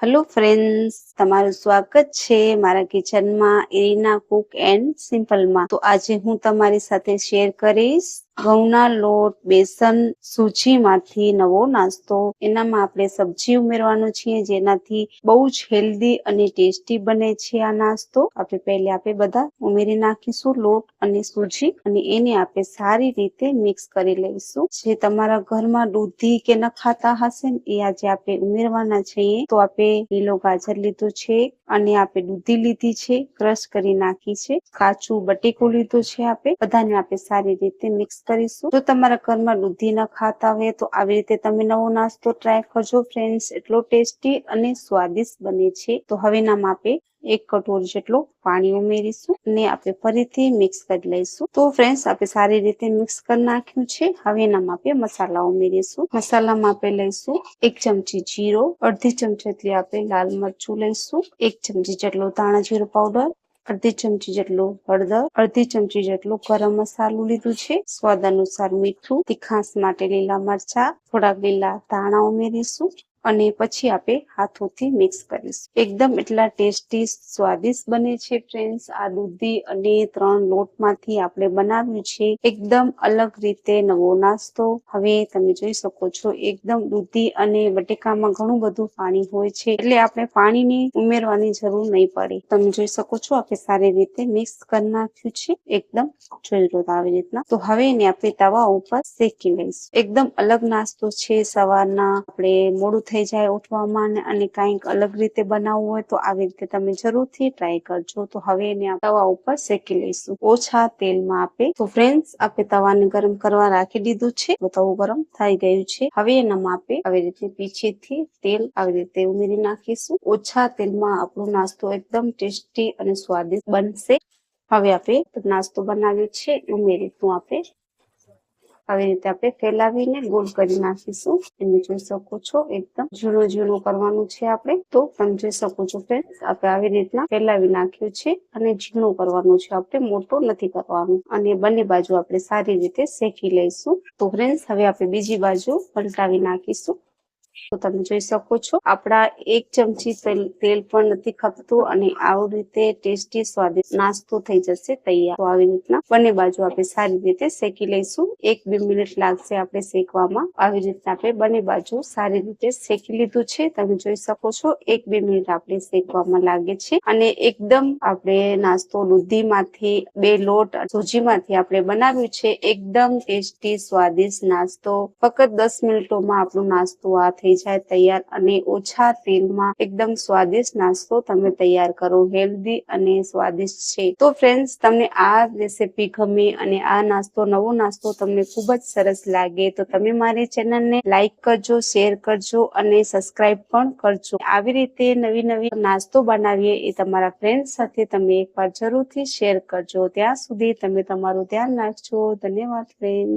Hello friends તમારું સ્વાગત છે મારા કિચનમાં એરિના કુક એન્ડ સિમ્પલમાં તો આજે હું તમારી સાથે શેર કરીશ ઘઉંના લોટ, બેસન, સૂજીમાંથી નવો નાસ્તો. એનામાં આપણે સબ્જી ઉમેરવાનું છે જેનાથી બહુ જ હેલ્ધી અને ટેસ્ટી બને છે આ નાસ્તો. આપણે પહેલે આપણે બધા ઉમેરી નાખીશું લોટ અને સૂજી અને એને આપણે સારી રીતે મિક્સ કરી લઈશું. જે તમારા ઘરમાં દૂધી કે ન ખાતા હશે એ આજે આપણે ઉમેરવાના છીએ. તો આપણે લીલો ગાજર લીધું છે અને આપણે દૂધી લીધી છે, ક્રશ કરી નાખી છે. કાચું બટેકું લીધું છે આપણે. બધાને આપણે સારી રીતે મિક્સ કરીશું. જો તમારા ઘરમાં દૂધી ન ખાતા હોય તો આવી રીતે તમે નવો નાસ્તો ટ્રાય કરજો ફ્રેન્ડ્સ એટલો ટેસ્ટી અને સ્વાદિષ્ટ બને છે. તો હવે ના માપે એક કટોરી જેટલો પાણી ઉમેરીશું અને આપણે ફરીથી મિક્સ કરી લઈશું. તો ફ્રેન્ડ્સ આપણે સારી રીતે મિક્સ કરી નાખ્યું છે. હવે એના માપે મસાલા ઉમેરીશું. મસાલામાં આપણે લઈશું એક ચમચી જીરો, અડધી ચમચી આપણે લાલ મરચું લઈશું, એક ચમચી જેટલો ધાણા જીરો પાવડર અડધી ચમચી જેટલું હળદર, અડધી ચમચી જેટલું ગરમ મસાલું લીધું છે. સ્વાદ અનુસાર મીઠું, તીખાસ માટે લીલા મરચા, થોડાક લીલા ધાણા ઉમેરીશું. અને પછી આપણે હાથોથી મિક્સ કરીશું. એકદમ એટલા ટેસ્ટી સ્વાદિષ્ટ બને છે ફ્રેન્ડ્સ આ દૂધી અને ત્રણ લોટમાંથી આપણે બનાવ્યું છે. એકદમ અલગ રીતે નવો નાસ્તો. હવે તમે જોઈ શકો છો, એકદમ દૂધી અને બટેકામાં ઘણું બધું પાણી હોય છે. એટલે આપણે પાણીની ઉમેરવાની જરૂર નહીં પડે. તમે જોઈ શકો છો, આપણે સારી રીતે મિક્સ કરી નાખ્યું છે. એકદમ જોઈ લો આવી રીતના. તો હવે એને આપણે તવા ઉપર શેકી લઈશું. એકદમ અલગ નાસ્તો છે સવારના. આપણે મોડું થઈ જાય ઉઠવામાં અને કંઈક અલગ રીતે બનાવવું હોય તો આવી રીતે તમે જરૂરથી ટ્રાય કરજો. તો હવે એને તવા ઉપર શેકી લઈશું. ઓછા તેલમાં આપે. તો ફ્રેન્ડ્સ આપણે તવાને ગરમ કરવા રાખી દીધું છે. તો તવું ગરમ થઈ ગયું છે. હવે એના માપે. આવી રીતે પીછેથી તેલ આવી રીતે ઉમેરી નાખીશું. ઓછા તેલમાં આપણો નાસ્તો એકદમ ટેસ્ટી અને સ્વાદિષ્ટ બનશે. હવે આપણે નાસ્તો બનાવ્યો છે. ઉમેરીશું આપણે આવી રીતે આપણે ફેલાવીને ગોળ કરી નાખીશું. તમે જોઈ શકો છો, એકદમ ઝીણું ઝીણું કરવાનું છે આપણે. તો તમે જોઈ શકો છો ફ્રેન્ડ આપણે આવી રીતના ફેલાવી નાખ્યું છે અને ઝીણું કરવાનું છે આપણે, મોટો નથી કરવાનું. અને બંને બાજુ આપણે સારી રીતે શેકી લઈશું. તો ફ્રેન્ડ્સ હવે આપણે બીજી બાજુ પલટાવી નાખીશું. તો તમે જોઈ શકો છો. આપણા એક ચમચી તેલ પણ નથી ખપતું અને આવી રીતે ટેસ્ટી સ્વાદિષ્ટ નાસ્તો થઈ જશે તૈયાર. આવી રીતના બંને બાજુ આપણે સારી રીતે શેકી લઈશું. એક બે મિનિટ લાગશે આપણે શેકવામાં. આવી રીતના આપણે બંને બાજુ સારી રીતે શેકી લીધું છે. તમે જોઈ શકો છો, એક બે મિનિટ આપણે શેકવામાં લાગે છે. અને એકદમ આપણે નાસ્તો દૂધીમાંથી, બે લોટ સૂજીમાંથી આપણે બનાવ્યું છે. એકદમ ટેસ્ટી, સ્વાદિષ્ટ નાસ્તો. ફક્ત દસ મિનિટોમાં આપણો નાસ્તો આ થઈ જાય તૈયાર અને ઓછા તેલમાં એકદમ સ્વાદિષ્ટ નાસ્તો તમે તૈયાર કરો. હેલ્ધી અને સ્વાદિષ્ટ છે. તો ફ્રેન્ડ્સ તમને આ રેસીપી ગમે અને આ નાસ્તો, નવો નાસ્તો તમને ખૂબ જ સરસ લાગે, તો તમે મારી ચેનલને લાઈક કરજો શેર કરજો અને સબસ્ક્રાઇબ પણ કરજો. આવી રીતે નવી નવી નાસ્તો બનાવીએ એ તમારા ફ્રેન્ડ સાથે તમે એકવાર જરૂરથી શેર કરજો. ત્યાં સુધી તમે તમારું ધ્યાન રાખજો. ધન્યવાદ ફ્રેન્ડ